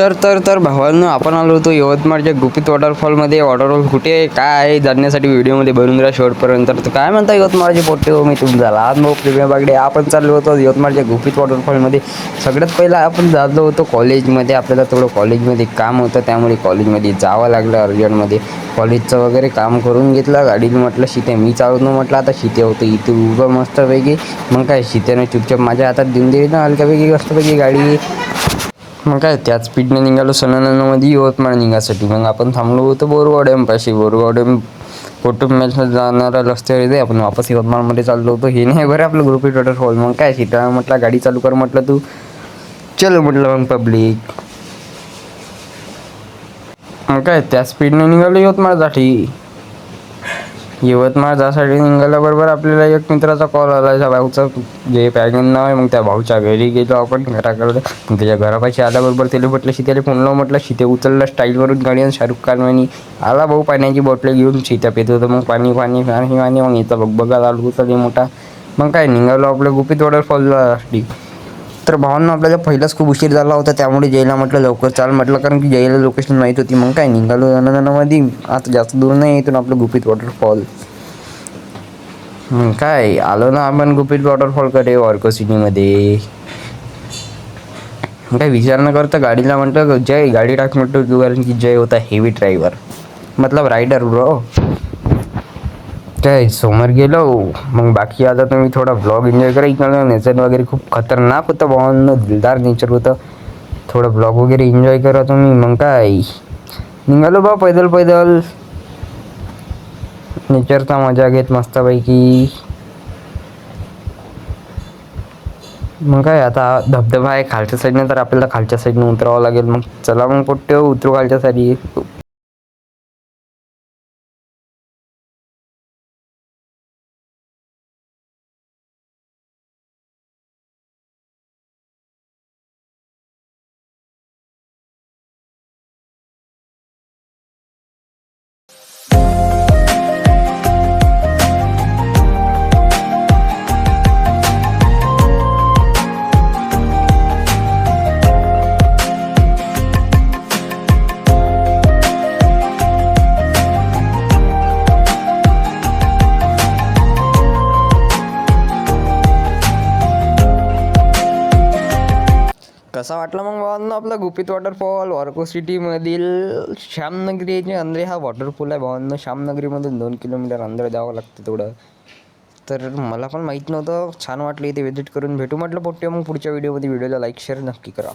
तर तर तर भावांनो आपण आलो होतो यवतमाळच्या गुपित वॉटरफॉलमध्ये. वॉटरफॉल कुठे आहे? काय आहे? जाण्यासाठी व्हिडिओमध्ये बनून राहा शेवटपर्यंत तर काय म्हणता यवतमाळचे पोट्टे? हो मी तुमचा लहान भाऊ प्रेमी बागडे. आपण चाललो होतो यवतमाळच्या गुपित वॉटरफॉलमध्ये. सगळ्यात पहिला आपण जातो होतो कॉलेजमध्ये. आपल्याला थोडं कॉलेजमध्ये काम होतं. त्यामुळे कॉलेजमध्ये जावं लागलं अर्जंटमध्ये. कॉलेजचं वगैरे काम करून घेतलं. गाडीला म्हटलं शिते मी चालवतो. म्हटलं आता शिते होतं. इथे उभं मस्तपैकी. मग काय? शितेनं चुपचाप माझ्या हातात देऊन दिली ना हलक्यापैकी मस्तपैकी गाडी. मग काय त्याच स्पीडने निघालो सणानंदमध्ये यवतमाळ निघासाठी. मग आपण थांबलो होतो बोरगाव डॅमपाशी. बोरगाव डॅम कुटुंबाला जाणारा रस्त्यावर येते आपण वापस यवतमाळमध्ये चाललो होतो. हे नाही बरं आपलं ग्रुप वॉटर फॉल मग काय सीता म्हटलं गाडी चालू कर म्हटलं तू. चलो म्हटलं मग पब्लिक मग काय त्या स्पीडने निघालो यवतमाळसाठी. यवतमाळ जासाठी निघाल्याबरोबर आपल्याला एक मित्राचा कॉल आला त्या भाऊचा जे पॅगन नाव आहे मग त्या भाऊच्या घरी गेलो आपण घराकडे. मग त्याच्या घरापाशी आल्याबरोबर त्याला म्हटलं शित्याला फोन लावून म्हटलं. शिते उचललं स्टाईलवरून गाडी आणि शाहरुख खान म्हणे आला भाऊ पाण्याची बॉटल घेऊन. शित्या पित होतं मग पाणी पाणी पाणी पाणी. मग इथं बघ बघा आलो होता मोठा. मग काय निघालो आपल्या गुपित वॉटरफॉलला तर भावांना आपल्याला पहिलाच खूप उशीर झाला होता त्यामुळे जयला म्हटलं लवकर चाल म्हटलं कारण की जयला लोकेशन माहीत होती मग काय निघालो मध्ये आता जास्त दूर नाही इथून आपलं गुपित वॉटरफॉल काय आलो ना आपण गुपित वॉटरफॉलकडे ऑर्को सिटीमध्ये काय विचार न करता गाडीला म्हटलं जय गाडी टाक म्हटलं कारण की जय होता हेवी ड्रायव्हर मतलब रायडर ब्रो काय समोर गेलो. मग बाकी आता तुम्ही थोडा ब्लॉग एन्जॉय करा. इकडं नेचर वगैरे खूप खतरनाक होतं भावांनो दिलदार नेचर होतं. थोडं ब्लॉग वगैरे एन्जॉय करा तुम्ही. मग काय? निघालो बा पैदल पैदल. नेचरचा मजा घेत मस्तपैकी. मग काय आता धबधबा आहे खालच्या साईडनं तर आपल्याला खालच्या साईडनं उतरावं लागेल. मग चला मग पोट्टे उतरू खालच्या साईड कसा वाटला मग भावांना आपला गुपित वॉटरफॉल वॉर्को सिटीमधील श्यामनगरीचे अंदरे हा वॉटरफॉल आहे भावांना श्यामनगरीमधून दोन किलोमीटर अंदर जावं लागतं तेवढं. तर मला पण माहीत नव्हतं. छान वाटलं इथे व्हिजिट करून. भेटू म्हटलं पोट्टे मग पुढच्या व्हिडिओमध्ये व्हिडिओला लाईक शेअर नक्की करा.